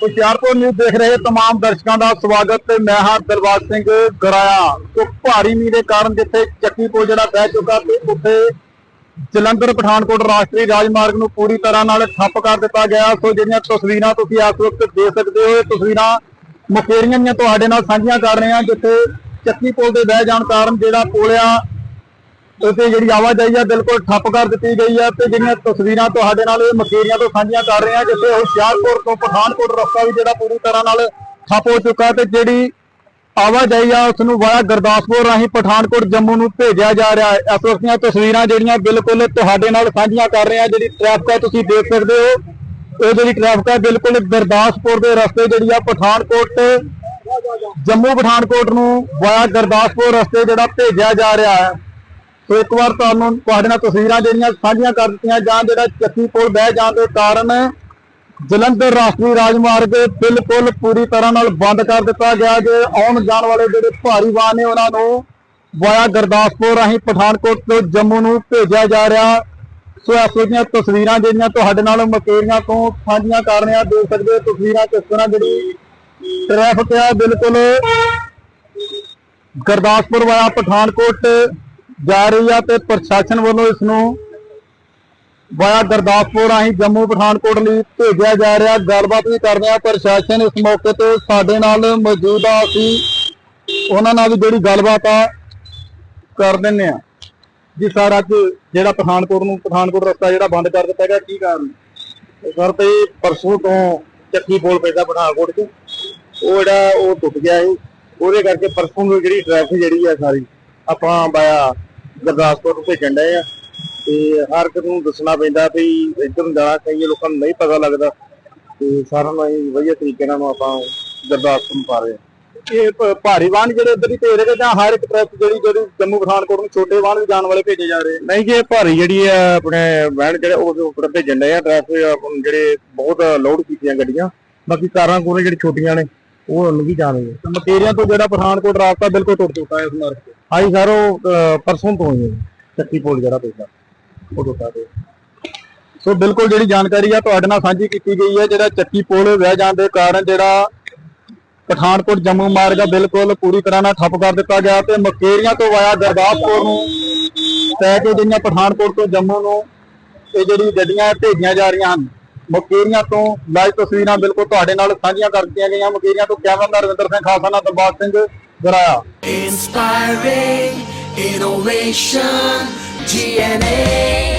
Hoshiarpur news ਦੇਖ ਰਹੇ तमाम ਦਰਸ਼ਕਾਂ ਦਾ ਸਵਾਗਤ ਤੇ ਮੈਂ ਹਾਂ ਦਿਲਬਾਗ ਸਿੰਘ ਗਰਾਇਆ ਸੋ ਭਾਰੀ ਮੀਂਹ ਦੇ ਕਾਰਨ ਜਿੱਥੇ ਚੱਕੀ ਪੁਲ ਜਿਹੜਾ ਬਹਿ ਚੁੱਕਾ ਤੇ ਉੱਥੇ ਜਲੰਧਰ ਪਠਾਨਕੋਟ ਰਾਸ਼ਟਰੀ ਰਾਜਮਾਰਗ ਨੂੰ ਪੂਰੀ ਤਰ੍ਹਾਂ ਨਾਲ ਠੱਪ ਕਰ ਦਿੱਤਾ ਗਿਆ ਸੋ ਜਿਹੜੀਆਂ ਤਸਵੀਰਾਂ ਤੁਸੀਂ ਇਸ ਵਕਤ ਦੇਖ ਸਕਦੇ ਹੋ ਇਹ ਤਸਵੀਰਾਂ ਮੁਕੇਰੀਆਂ ਦੀਆਂ ਤੁਹਾਡੇ ਨਾਲ ਸਾਂਝੀਆਂ ਕਰ ਰਹੇ ਹਾਂ ਜਿੱਥੇ ਚੱਕੀ ਪੁਲ ਦੇ ਬਹਿ ਜਾਣ ਕਾਰਨ ਜਿਹੜਾ ਪੁਲ ਆ ਉਤੇ ਜਿਹੜੀ ਆਵਾਜਾਈ ਆ ਬਿਲਕੁਲ ਠੱਪ ਕਰ ਦਿੱਤੀ ਗਈ ਆ ਤੇ ਜਿਹੜੀਆਂ ਤਸਵੀਰਾਂ ਤੁਹਾਡੇ ਨਾਲ ਇਹ ਮਕੇਰੀਆਂ ਤੋਂ ਸਾਂਝੀਆਂ ਕਰ ਰਹੇ ਆ, ਜਿੱਥੇ ਹੁਸ਼ਿਆਰਪੁਰ ਤੋਂ ਪਠਾਨਕੋਟ ਰਸਤਾ ਵੀ ਜਿਹੜਾ ਪੂਰੀ ਤਰ੍ਹਾਂ ਨਾਲ ਠੱਪ ਹੋ ਚੁੱਕਾ ਤੇ ਜਿਹੜੀ ਆਵਾਜਾਈ ਆ ਉਸ ਨੂੰ ਵਾਇਆ ਗੁਰਦਾਸਪੁਰ ਰਾਹੀਂ ਪਠਾਨਕੋਟ ਜੰਮੂ ਨੂੰ ਭੇਜਿਆ ਜਾ ਰਿਹਾ ਹੈ। ਇਸ ਵਕਤ ਦੀਆਂ ਤਸਵੀਰਾਂ ਜਿਹੜੀਆਂ ਬਿਲਕੁਲ ਤੁਹਾਡੇ ਨਾਲ ਸਾਂਝੀਆਂ ਕਰ ਰਹੇ ਆ, ਜਿਹੜੀ ਟ੍ਰੈਫਿਕ ਹੈ ਤੁਸੀਂ ਦੇਖ ਸਕਦੇ ਹੋ। ਇਹ ਜਿਹੜੀ ਟ੍ਰੈਫਿਕ ਹੈ ਬਿਲਕੁਲ ਗੁਰਦਾਸਪੁਰ ਦੇ ਰਸਤੇ ਜਿਹੜੀ ਆ ਪਠਾਨਕੋਟ, ਜੰਮੂ ਪਠਾਨਕੋਟ ਨੂੰ ਵਾਇਆ ਗੁਰਦਾਸਪੁਰ ਰਸਤੇ ਜਿਹੜਾ ਭੇਜਿਆ ਜਾ ਰਿਹਾ ਹੈ। ਸੋ ਇੱਕ ਵਾਰ ਤੁਹਾਨੂੰ ਤੁਹਾਡੇ ਨਾਲ ਤਸਵੀਰਾਂ ਜਿਹੜੀਆਂ ਸਾਂਝੀਆਂ ਕਰ ਦਿੱਤੀਆਂ ਜਾਂ ਜਿਹੜਾ ਚੱਕੀ ਪੁਲ ਬਹਿ ਜਾਣ ਦੇ ਕਾਰਨ ਜਲੰਧਰ ਰਾਸ਼ਟਰੀ ਰਾਜਮਾਰਗ ਬਿਲਕੁਲ ਪੂਰੀ ਤਰ੍ਹਾਂ ਨਾਲ ਬੰਦ ਕਰ ਦਿੱਤਾ ਗਿਆ ਜੇ ਆਉਣ ਜਾਣ ਵਾਲੇ ਜਿਹੜੇ ਭਾਰੀ ਵਾਹਨ ਨੇ ਉਹਨਾਂ ਨੂੰ ਵਾਇਆ ਗੁਰਦਾਸਪੁਰ ਰਾਹੀਂ ਪਠਾਨਕੋਟ ਤੋਂ ਜੰਮੂ ਨੂੰ ਭੇਜਿਆ ਜਾ ਰਿਹਾ। ਸੋ ਇਸ ਦੀਆਂ ਤਸਵੀਰਾਂ ਜਿਹੜੀਆਂ ਤੁਹਾਡੇ ਨਾਲ ਮਕੇਰੀਆਂ ਤੋਂ ਸਾਂਝੀਆਂ ਕਰ ਰਹੇ ਹਾਂ। ਦੇਖ ਸਕਦੇ ਹੋ ਤਸਵੀਰਾਂ ਕਿਸ ਤਰ੍ਹਾਂ ਜਿਹੜੀ ਟ੍ਰੈਫਿਕ ਆ, ਬਿਲਕੁਲ। ਗੁਰਦਾਸਪੁਰ ਵਾਇਆ ਪਠਾਨਕੋਟ ਜਾ ਰਹੀ ਆ ਤੇ ਪ੍ਰਸ਼ਾਸਨ ਵੱਲੋਂ ਇਸ ਨੂੰ ਵਾਇਆ ਗੁਰਦਾਸਪੁਰ ਰਾਹੀਂ ਜੰਮੂ ਪਠਾਨਕੋਟ ਲਈ ਭੇਜਿਆ ਜਾ ਰਿਹਾ। ਗੱਲਬਾਤ ਵੀ ਕਰ ਰਿਹਾ ਪ੍ਰਸ਼ਾਸਨ ਇਸ ਮੌਕੇ ਤੇ ਸਾਡੇ ਨਾਲ ਮੌਜੂਦ ਆ। ਅਸੀਂ ਉਹਨਾਂ ਨਾਲ ਵੀ ਜਿਹੜੀ ਗੱਲਬਾਤ ਆ, ਕਰ ਦਿੰਨੇ ਆ। ਜੀ ਸਰ, ਅੱਜ ਜਿਹੜਾ ਪਠਾਨਕੋਟ ਨੂੰ ਪਠਾਨਕੋਟ ਰਸਤਾ ਜਿਹੜਾ ਬੰਦ ਕਰ ਦਿੱਤਾ ਗਿਆ, ਕੀ ਕਾਰਨ? ਸਰ, ਤੇ ਪਰਸੋਂ ਤੋਂ ਚੱਕੀ ਬੋਲ ਪੈਂਦਾ ਪਠਾਨਕੋਟ 'ਚ। ਉਹ ਜਿਹੜਾ, ਉਹ ਟੁੱਟ ਗਿਆ ਸੀ। ਉਹਦੇ ਕਰਕੇ ਪਰਸੋਂ ਨੂੰ ਜਿਹੜੀ ਟ੍ਰੈਫਿਕ ਜਿਹੜੀ ਆ ਸਾਰੀ, ਆਪਾਂ ਬਾਇਆ ਗੁਰਦਾਸਪੁਰ ਨੂੰ ਭੇਜਣ ਡਏ ਆ ਤੇ ਹਰ ਇੱਕ ਨੂੰ ਦੱਸਣਾ ਪੈਂਦਾ ਵੀ ਇੱਧਰ ਨੂੰ ਜਾਣਾ ਕਈ ਲੋਕਾਂ ਨੂੰ ਨਹੀਂ ਪਤਾ ਲੱਗਦਾ ਤੇ ਸਾਰਿਆਂ ਨੂੰ ਅਸੀਂ ਵਧੀਆ ਤਰੀਕੇ ਨਾਲ ਆਪਾਂ ਗੁਰਦਾਸਪੁਰ ਨੂੰ ਪਾ ਰਹੇ ਇਹ ਭ- ਭਾਰੀ ਵਾਹਨ ਜਿਹੜੇ ਇੱਧਰ ਹੀ ਭੇਜ ਰਹੇ ਜਾਂ ਹਰ ਇੱਕ ਟ੍ਰੈਫਿਕ ਜਿਹੜੀ ਜਿਹੜੀ ਜੰਮੂ ਪਠਾਨਕੋਟ ਨੂੰ ਛੋਟੇ ਵਾਹਨ ਵੀ ਜਾਣ ਵਾਲੇ ਭੇਜੇ ਜਾ ਰਹੇ ਨਹੀਂ ਜੇ ਭਾਰੀ ਜਿਹੜੀ ਆ ਆਪਣੇ ਵੈਨ ਜਿਹੜੇ ਉਹ ਉੱਪਰ ਭੇਜਣ ਡਏ ਆ ਟ੍ਰੈਫਿਕ ਜਿਹੜੇ ਬਹੁਤ ਲੋਡ ਕੀਤੀਆਂ ਗੱਡੀਆਂ ਬਾਕੀ ਕਾਰਾਂ ਕੋਲ ਜਿਹੜੀ ਛੋਟੀਆਂ ਨੇ ਉਹ ਨਹੀਂ ਜਾਣਗੇ ਮਕੇਰੀਆਂ ਤੋਂ ਜਿਹੜਾ ਪਠਾਨਕੋਟ ਰਸਤਾ ਬਿਲਕੁਲ ਟੁੱਟ ਚੁੱਕਾ ਹੈ ਇਸ ਮਾਰਗ ਤੇ। ਹਾਂਜੀ ਸਰ ਉਹ ਅਹ, ਪਰਸੋਂ ਤੋਂ ਹੀ ਹੈ। ਚੱਕੀ ਪੋਲ ਜਿਹੜਾ ਪੈਂਦਾ ਉਹ ਟੁੱਟਾ ਤੇ ਸੋ ਬਿਲਕੁਲ ਜਿਹੜੀ ਜਾਣਕਾਰੀ ਆ ਤੁਹਾਡੇ ਨਾਲ ਸਾਂਝੀ ਕੀਤੀ ਗਈ ਹੈ ਜਿਹੜਾ ਚੱਕੀ ਪੁਲ ਵਹਿ ਜਾਣ ਦੇ ਕਾਰਨ ਜਿਹੜਾ ਪਠਾਨਕੋਟ ਜੰਮੂ ਮਾਰਗ ਆ ਬਿਲਕੁਲ ਪੂਰੀ ਤਰ੍ਹਾਂ ਨਾਲ ਠੱਪ ਕਰ ਦਿੱਤਾ ਗਿਆ ਤੇ ਮਕੇਰੀਆਂ ਤੋਂ ਵਾਇਆ ਗੁਰਦਾਸਪੁਰ ਨੂੰ ਤੈ ਕੇ ਜਿਹੜੀਆਂ ਪਠਾਨਕੋਟ ਤੋਂ ਜੰਮੂ ਨੂੰ ਇਹ ਜਿਹੜੀ ਗੱਡੀਆਂ ਭੇਜੀਆਂ ਜਾ ਰਹੀਆਂ ਹਨ ਮਕੇਰੀਆਂ ਤੋਂ ਲਾਈਵ ਤਸਵੀਰਾਂ ਬਿਲਕੁਲ ਤੁਹਾਡੇ ਨਾਲ ਸਾਂਝੀਆਂ ਕਰ ਦਿੱਤੀਆਂ ਗਈਆਂ। ਮਕੇਰੀਆਂ ਤੋਂ ਕੈਮਰਾਮੈਨ ਰਵਿੰਦਰ ਸਿੰਘ ਖਾਲਸਾ ਨਾਲ ਦਰਬਾਰ ਸਿੰਘ Inspiring innovation, DNA.